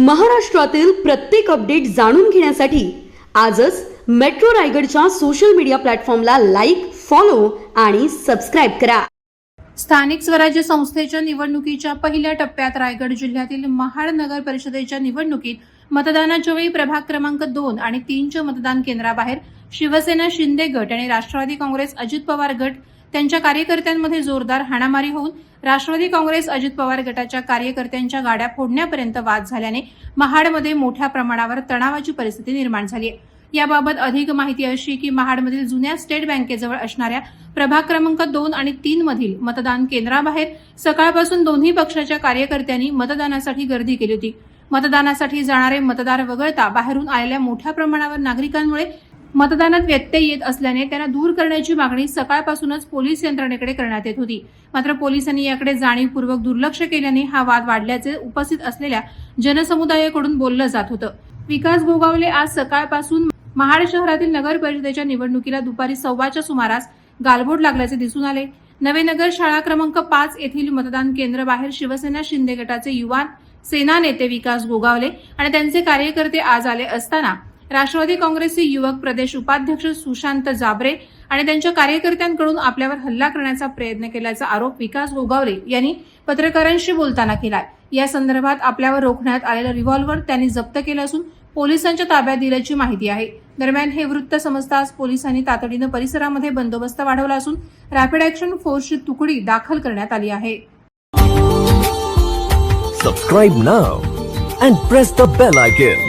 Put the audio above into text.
महाराष्ट्रातील प्रत्येक अपडेट जाणून घेण्यासाठी आजच मेट्रो रायगडच्या सोशल मीडिया प्लॅटफॉर्मला लाईक फॉलो आणि सबस्क्राईब करा. स्थानिक स्वराज्य संस्थेच्या निवडणुकीच्या पहिल्या टप्प्यात रायगड जिल्ह्यातील महाड नगर परिषदेच्या निवडणुकीत मतदानाच्या वेळी प्रभाग क्रमांक दोन आणि तीनच्या मतदान केंद्राबाहेर शिवसेना शिंदे गट आणि राष्ट्रवादी काँग्रेस अजित पवार गट त्यांच्या कार्यकर्त्यांमध्ये जोरदार हाणामारी होऊन राष्ट्रवादी काँग्रेस अजित पवार गटाच्या कार्यकर्त्यांच्या गाड्या फोडण्यापर्यंत वाद झाल्याने महाडमध्ये मोठ्या प्रमाणावर तणावाची परिस्थिती निर्माण झाली आहे. याबाबत अधिक माहिती अशी की महाडमधील जुन्या स्टेट बँकेजवळ असणाऱ्या प्रभाग क्रमांक दोन आणि तीन मधील मतदान केंद्राबाहेर सकाळपासून दोन्ही पक्षाच्या कार्यकर्त्यांनी मतदानासाठी गर्दी केली होती. मतदानासाठी जाणारे मतदार वगळता बाहेरून आलेल्या मोठ्या प्रमाणावर नागरिकांमुळे मतदानात व्यत्यय येत असल्याने त्यांना दूर करण्याची मागणी सकाळपासूनच पोलीस यंत्रणेकडे करण्यात येत होती. मात्र पोलिसांनी याकडे जाणीवपूर्वक दुर्लक्ष केल्याने हा वाद वाढल्याचे उपस्थित असलेल्या जनसमुदायाकडून बोललं जात होतं. विकास गोगावले आज सकाळपासून महाड शहरातील नगर परिषदेच्या निवडणुकीला दुपारी सव्वाच्या सुमारास गालबोट लागल्याचे दिसून आले. नवे नगर शाळा क्रमांक पाच येथील मतदान केंद्र बाहेर शिवसेना शिंदे गटाचे युवा सेना नेते विकास गोगावले आणि त्यांचे कार्यकर्ते आज आले असताना राष्ट्रवादी काँग्रेसचे युवक प्रदेश उपाध्यक्ष सुशांत जाबरे आणि त्यांच्या कार्यकर्त्यांकडून आपल्यावर हल्ला करण्याचा प्रयत्न केल्याचा आरोप विकास गोगावले यांनी पत्रकारांशी बोलताना केला या संदर्भात आपल्यावर रोखण्यात आलेलं रिव्हॉल्व्हर त्यांनी जप्त केलं असून पोलिसांच्या ताब्यात दिल्याची माहिती आहे. दरम्यान हे वृत्त समजताच पोलिसांनी तातडीनं परिसरामध्ये बंदोबस्त वाढवला असून रॅपिड ऍक्शन फोर्सची तुकडी दाखल करण्यात आली आहे. Subscribe now and press the bell icon